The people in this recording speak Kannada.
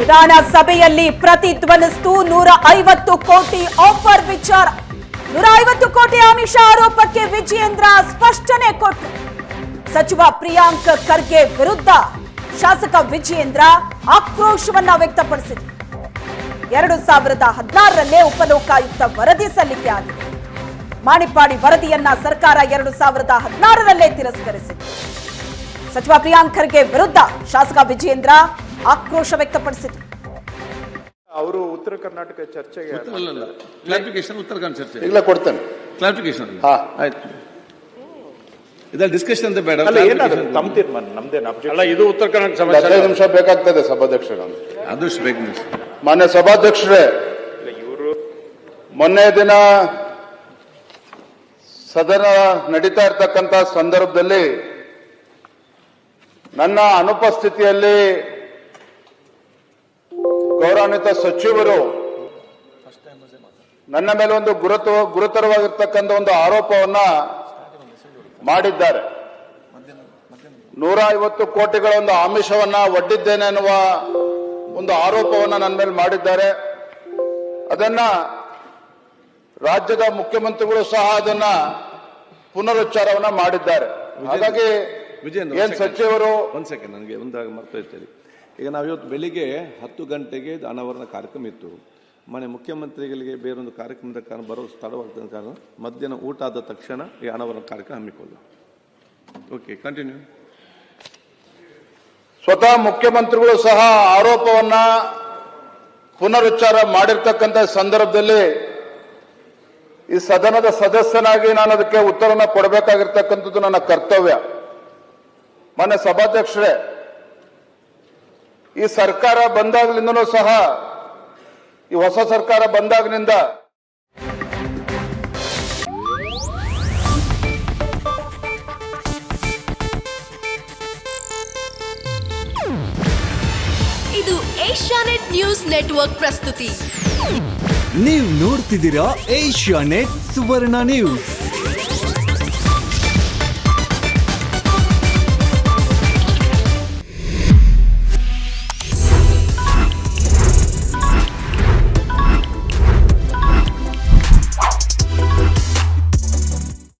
ವಿಧಾನಸಭೆಯಲ್ಲಿ ಪ್ರತಿಧ್ವನಿಸ್ತು ನೂರ ಐವತ್ತು ಕೋಟಿ ಆಫರ್ ವಿಚಾರ. ನೂರ ಐವತ್ತು ಕೋಟಿ ಆಮಿಷ ಆರೋಪಕ್ಕೆ ವಿಜಯೇಂದ್ರ ಸ್ಪಷ್ಟನೆ ಕೊಟ್ಟರು ಸಚಿವ ಪ್ರಿಯಾಂಕ್ ಖರ್ಗೆ ವಿರುದ್ಧ ಶಾಸಕ ವಿಜಯೇಂದ್ರ ಆಕ್ರೋಶವನ್ನ ವ್ಯಕ್ತಪಡಿಸಿದರು. ಎರಡು ಸಾವಿರದ ಹದಿನಾರರಲ್ಲೇ ಉಪಲೋಕಾಯುಕ್ತ ವರದಿ ಸಲ್ಲಿಕೆ ಆಗಿದೆ. ಮಾಣಿಪಾಡಿ ವರದಿಯನ್ನ ಸರ್ಕಾರ ಎರಡು ಸಾವಿರದ ಹದಿನಾರರಲ್ಲೇ ತಿರಸ್ಕರಿಸಿದೆ ಸಚಿವ ಪ್ರಿಯಾಂಕ್ ಖರ್ಗೆ ವಿರುದ್ಧ ಶಾಸಕ ವಿಜಯೇಂದ್ರ ಆಕ್ರೋಶ ವ್ಯಕ್ತಪಡಿಸಿತು. ಅವರು ಉತ್ತರ ಕರ್ನಾಟಕ ಚರ್ಚೆಗೆ ಅಲ್ಲಲ್ಲ ಕ್ಲಾರಿಫಿಕೇಶನ್ ಉತ್ತರ ಕನ್ನಡ ಚರ್ಚೆ. ಇಲ್ಲ ಕೊಡ್ತೇನೆ. ಕ್ಲಾರಿಫಿಕೇಶನ್ ಹಾ. ಆಯ್ತು. ಇದ್ರಲ್ಲಿ ಡಿಸ್ಕಷನ್ ಅಂತ ಬೇಡ. ಅಲ್ಲ ಏನಾದ್ರು. ತಮ್ಮ ತೀರ್ಮಾನ ನಮ್ದೇನು ಅಬ್ಜೆಕ್ಟ್ ಅಲ್ಲ ಇದು ಉತ್ತರ ಸಮಸ್ಯೆ ಹದಿನೈದು ನಿಮಿಷ ಬೇಕಾಗ್ತದೆ ಸಭಾಧ್ಯಕ್ಷರ. ಅದು ಬೇಕು. ಮಾನ್ಯ ಸಭಾಧ್ಯಕ್ಷರೇ ಇವರು ಮೊನ್ನೆ ದಿನ ಸದನ ನಡೀತಾ ಇರ್ತಕ್ಕಂಥ ಸಂದರ್ಭದಲ್ಲಿ ನನ್ನ ಅನುಪಸ್ಥಿತಿಯಲ್ಲಿ ಗೌರವಾನ್ವಿತ ಸಚಿವರು ನನ್ನ ಮೇಲೆ ಒಂದು ಗುರುತು ಗುರುತರವಾಗಿರ್ತಕ್ಕಂಥ ಒಂದು ಆರೋಪವನ್ನ ಮಾಡಿದ್ದಾರೆ. ನೂರ ಐವತ್ತು ಕೋಟಿಗಳ ಒಂದು ಆಮಿಷವನ್ನ ಒಡ್ಡಿದ್ದೇನೆ ಅನ್ನುವ ಒಂದು ಆರೋಪವನ್ನ ನನ್ನ ಮೇಲೆ ಮಾಡಿದ್ದಾರೆ. ಅದನ್ನ ರಾಜ್ಯದ ಮುಖ್ಯಮಂತ್ರಿಗಳು ಸಹ ಅದನ್ನ ಪುನರುಚ್ಚಾರವನ್ನ ಮಾಡಿದ್ದಾರೆ. ಹಾಗಾಗಿ ಏನ್. ಸಚಿವರು ಒಂದ್ ಸೆಕೆಂಡ್ ನನಗೆ ಒಂದಾಗ ಮರ್ತೋಯ್ತೇಳಿ ಈಗ ನಾವು ಇವತ್ತು ಬೆಳಿಗ್ಗೆ ಹತ್ತು ಗಂಟೆಗೆ ಅನಾವರಣ ಕಾರ್ಯಕ್ರಮ ಇತ್ತು. ಮನೆ ಮುಖ್ಯಮಂತ್ರಿಗಳಿಗೆ ಬೇರೊಂದು ಕಾರ್ಯಕ್ರಮದ ಕಾರಣ ಬರೋ ಸ್ಥಳವಾಗ್ತದೆ ಕಾರಣ ಮಧ್ಯಾಹ್ನ ಊಟ ಆದ ತಕ್ಷಣ ಈ ಅನಾವರಣ ಕಾರ್ಯಕ್ರಮ ಹಮ್ಮಿಕೊಳ್ಳು ಓಕೆ ಕಂಟಿನ್ಯೂ ಸ್ವತಃ ಮುಖ್ಯಮಂತ್ರಿಗಳು ಸಹ ಆರೋಪವನ್ನ ಪುನರುಚ್ಚಾರ ಮಾಡಿರ್ತಕ್ಕಂಥ ಸಂದರ್ಭದಲ್ಲಿ ಈ ಸದನದ ಸದಸ್ಯನಾಗಿ ನಾನು ಅದಕ್ಕೆ ಉತ್ತರನ ಕೊಡಬೇಕಾಗಿರ್ತಕ್ಕಂಥದ್ದು ನನ್ನ ಕರ್ತವ್ಯ. ಮಾನ್ಯ ಸಭಾಧ್ಯಕ್ಷರೇ ಈ ಸರ್ಕಾರ ಬಂದಾಗ್ಲಿಂದನೂ ಸಹ ಈ ಹೊಸ ಸರ್ಕಾರ ಬಂದಾಗಿನಿಂದ ಇದು ಏಷ್ಯಾನೆಟ್ ನ್ಯೂಸ್ ನೆಟ್ವರ್ಕ್ ಪ್ರಸ್ತುತಿ. ನೀವು ನೋಡ್ತಿದ್ದೀರಾ ಏಷ್ಯಾ ನೆಟ್ ಸುವರ್ಣ ನ್ಯೂಸ್.